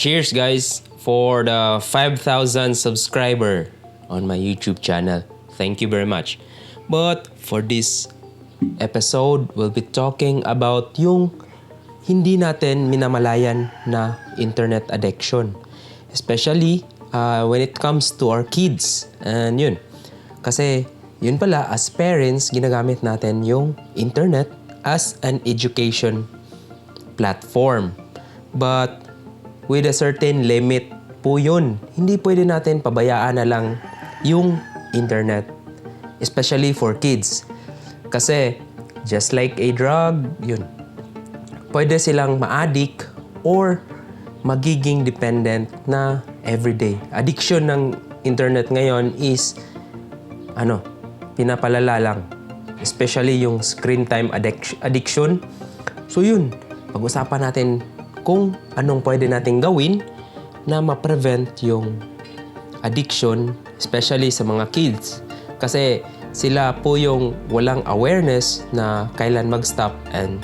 cheers guys for the 5,000 subscriber on my YouTube channel. Thank you very much. But for this episode, we'll be talking about yung hindi natin minamalayan na internet addiction. Especially uh, when it comes to our kids. And yun. Kasi yun pala, as parents, ginagamit natin yung internet as an education platform. But with a certain limit po yun. Hindi pwede natin pabayaan na lang yung internet. Especially for kids. Kasi just like a drug, yun. Pwede silang ma-addict or magiging dependent na everyday. Addiction ng internet ngayon is ano, pinapalala lang. Especially yung screen time addic- addiction. So yun, pag-usapan natin kung anong pwede nating gawin na ma-prevent yung addiction, especially sa mga kids. Kasi sila po yung walang awareness na kailan mag-stop and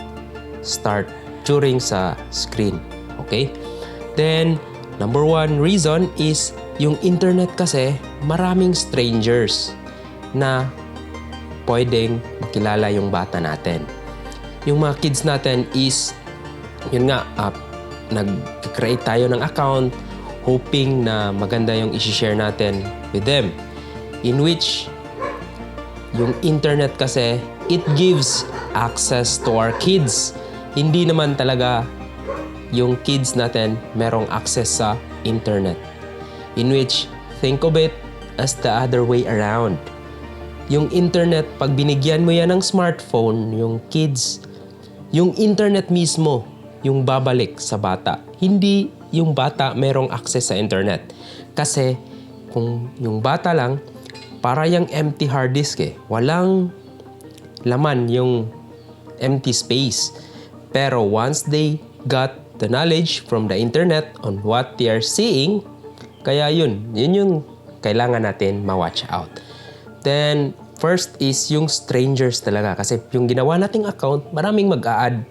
start during sa screen. Okay? Then, number one reason is yung internet kasi maraming strangers na pwedeng makilala yung bata natin. Yung mga kids natin is, yun nga, uh, nag-create tayo ng account hoping na maganda yung isi-share natin with them. In which, yung internet kasi, it gives access to our kids. Hindi naman talaga yung kids natin merong access sa internet. In which, think of it as the other way around. Yung internet, pag binigyan mo yan ng smartphone, yung kids, yung internet mismo, yung babalik sa bata. Hindi yung bata merong access sa internet. Kasi kung yung bata lang, para yung empty hard disk eh. Walang laman yung empty space. Pero once they got the knowledge from the internet on what they are seeing, kaya yun, yun yung kailangan natin ma-watch out. Then, first is yung strangers talaga. Kasi yung ginawa nating account, maraming mag-a-add.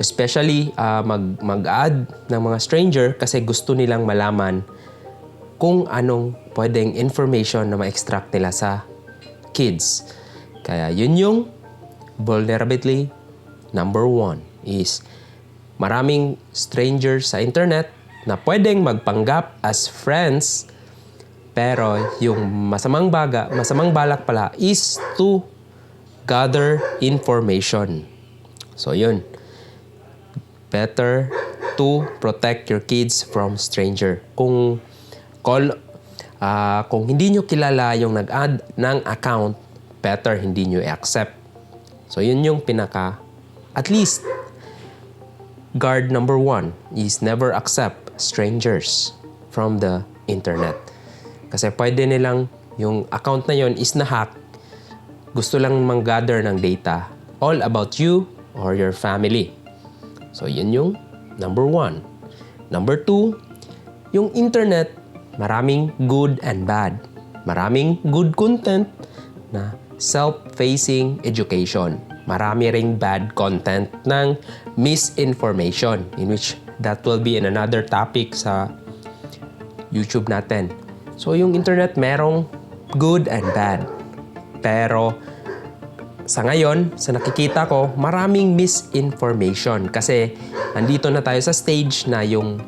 Especially uh, mag, mag-add ng mga stranger kasi gusto nilang malaman kung anong pwedeng information na ma-extract nila sa kids. Kaya yun yung vulnerability number one is maraming strangers sa internet na pwedeng magpanggap as friends pero yung masamang baga, masamang balak pala is to gather information. So yun. Better to protect your kids from stranger. Kung call uh, kung hindi nyo kilala yung nag-add ng account, better hindi nyo i-accept. So yun yung pinaka at least guard number one is never accept strangers from the internet. Kasi pwede nilang yung account na yon is na-hack. Gusto lang mang-gather ng data all about you or your family. So, yun yung number one. Number two, yung internet, maraming good and bad. Maraming good content na self-facing education. Marami ring bad content ng misinformation in which that will be in another topic sa YouTube natin. So, yung internet merong good and bad. Pero, sa ngayon, sa nakikita ko, maraming misinformation kasi andito na tayo sa stage na yung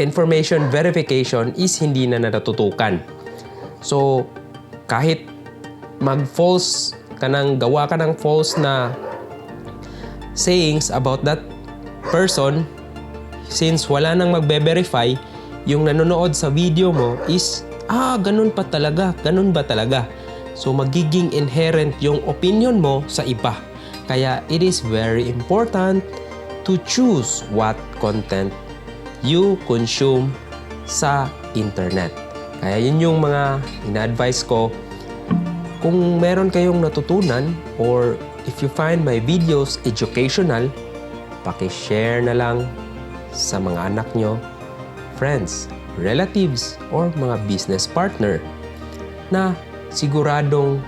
information verification is hindi na natutukan. So, kahit mag-false ka ng, gawa ka ng false na sayings about that person, since wala nang magbe-verify, yung nanonood sa video mo is, ah, ganun pa talaga, ganun ba talaga? So magiging inherent yung opinion mo sa iba. Kaya it is very important to choose what content you consume sa internet. Kaya yun yung mga ina-advise ko. Kung meron kayong natutunan or if you find my videos educational, paki-share na lang sa mga anak nyo, friends, relatives, or mga business partner na siguradong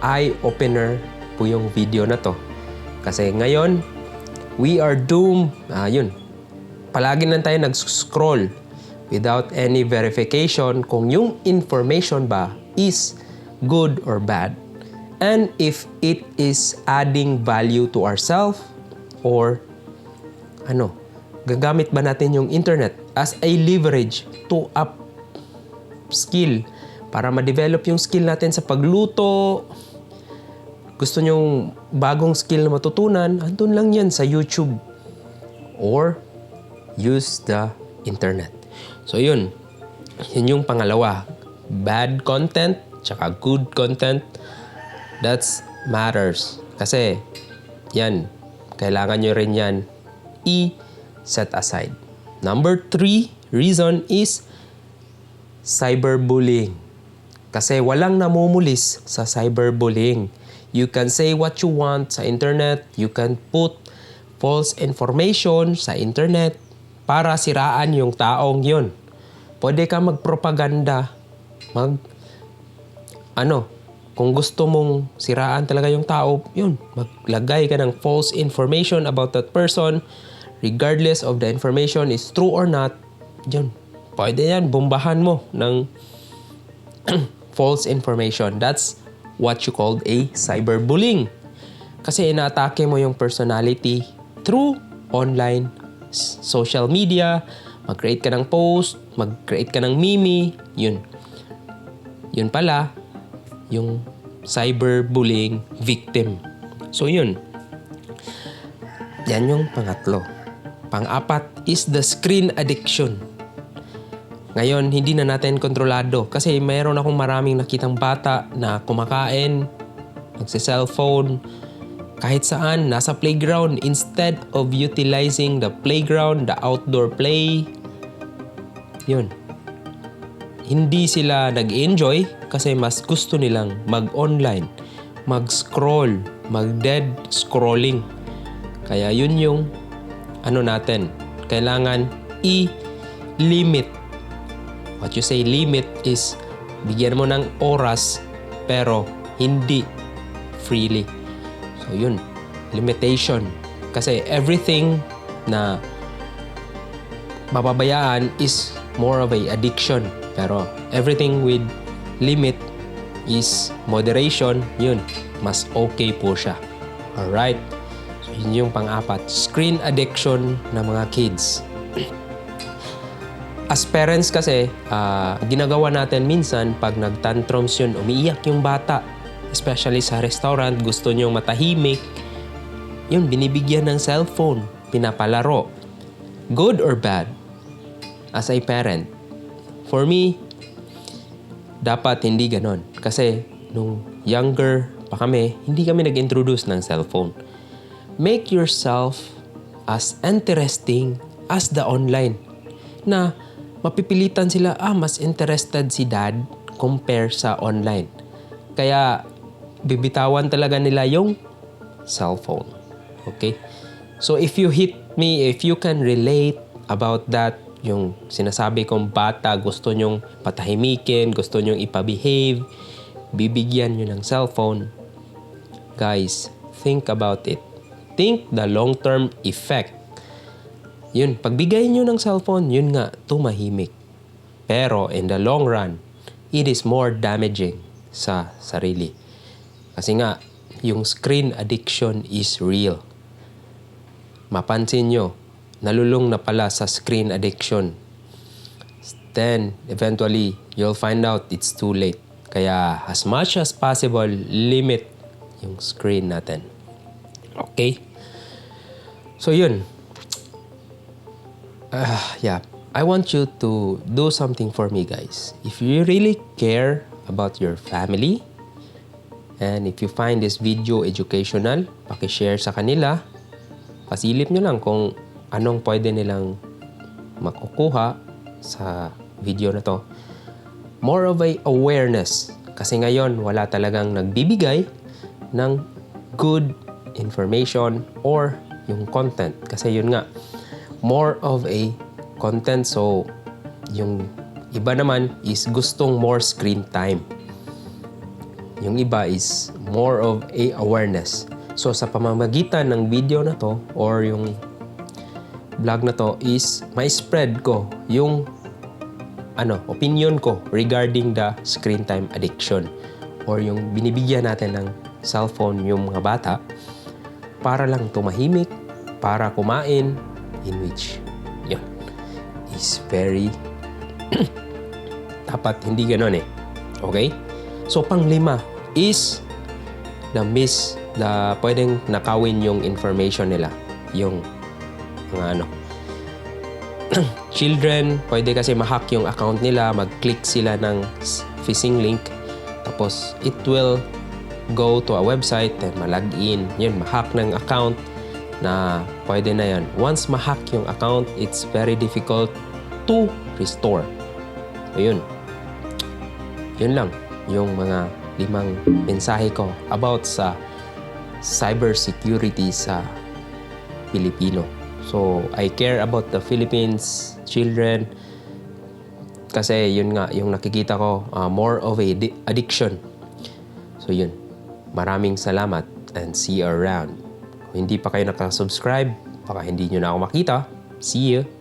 eye-opener po yung video na to. Kasi ngayon, we are doomed, ah, yun, palagi lang tayo nag-scroll without any verification kung yung information ba is good or bad. And if it is adding value to ourselves or ano, gagamit ba natin yung internet as a leverage to up skill para ma-develop yung skill natin sa pagluto. Gusto nyong bagong skill na matutunan, andun lang yan sa YouTube. Or use the internet. So yun, yun yung pangalawa. Bad content, tsaka good content, that's matters. Kasi, yan, kailangan nyo rin yan i-set aside. Number three reason is cyberbullying. Kasi walang namumulis sa cyberbullying. You can say what you want sa internet. You can put false information sa internet para siraan yung taong yun. Pwede ka magpropaganda, mag ano, kung gusto mong siraan talaga yung tao, yun, maglagay ka ng false information about that person, regardless of the information is true or not, yun, pwede yan, bombahan mo ng false information. That's what you called a cyberbullying. Kasi inaatake mo yung personality through online social media, mag-create ka ng post, mag-create ka ng meme, yun. Yun pala, yung cyberbullying victim. So yun. Yan yung pangatlo. Pang-apat is the screen addiction. Ngayon, hindi na natin kontrolado kasi mayroon akong maraming nakitang bata na kumakain, nagsi-cellphone, kahit saan, nasa playground instead of utilizing the playground, the outdoor play. Yun. Hindi sila nag-enjoy kasi mas gusto nilang mag-online, mag-scroll, mag-dead scrolling. Kaya yun yung ano natin, kailangan i-limit. What you say limit is bigyan mo ng oras pero hindi freely. So yun, limitation. Kasi everything na mapabayaan is more of a addiction. Pero everything with limit is moderation, yun, mas okay po siya. Alright? So yun yung pang-apat. Screen addiction ng mga kids. As parents kasi, ah, ginagawa natin minsan pag nagtantrums yun, umiiyak yung bata. Especially sa restaurant, gusto nyong matahimik. Yun, binibigyan ng cellphone, pinapalaro. Good or bad? As a parent, for me, dapat hindi ganon. Kasi nung younger pa kami, hindi kami nag-introduce ng cellphone. Make yourself as interesting as the online. Na mapipilitan sila, ah, mas interested si dad compare sa online. Kaya bibitawan talaga nila yung cellphone. Okay? So if you hit me, if you can relate about that, yung sinasabi kong bata, gusto nyong patahimikin, gusto nyong ipabehave, bibigyan nyo ng cellphone, guys, think about it. Think the long-term effect. Yun, pagbigay nyo ng cellphone, yun nga, tumahimik. Pero in the long run, it is more damaging sa sarili. Kasi nga, yung screen addiction is real. Mapansin nyo, nalulung na pala sa screen addiction. Then, eventually, you'll find out it's too late. Kaya, as much as possible, limit yung screen natin. Okay? So, yun. Ah, yeah. I want you to do something for me, guys. If you really care about your family, and if you find this video educational, pakishare sa kanila. Pasilip nyo lang kung anong pwede nilang makukuha sa video na to. More of a awareness. Kasi ngayon, wala talagang nagbibigay ng good information or yung content. Kasi yun nga, more of a content. So, yung iba naman is gustong more screen time. Yung iba is more of a awareness. So, sa pamamagitan ng video na to or yung vlog na to is may spread ko yung ano, opinion ko regarding the screen time addiction or yung binibigyan natin ng cellphone yung mga bata para lang tumahimik, para kumain, in which, yun, is very, dapat hindi ganon eh. Okay? So, panglima is the miss, the pwedeng nakawin yung information nila. Yung mga ano, children, pwede kasi ma-hack yung account nila, mag-click sila ng phishing link, tapos it will go to a website and ma-login. Yun, ma-hack ng account na pwede na yan. Once ma-hack yung account, it's very difficult to restore. So yun. Lang yung mga limang mensahe ko about sa cybersecurity sa Pilipino. So, I care about the Philippines children kasi yun nga, yung nakikita ko, uh, more of a di- addiction. So, yun. Maraming salamat and see you around. Hindi pa kayo nakasubscribe, baka hindi nyo na ako makita. See you!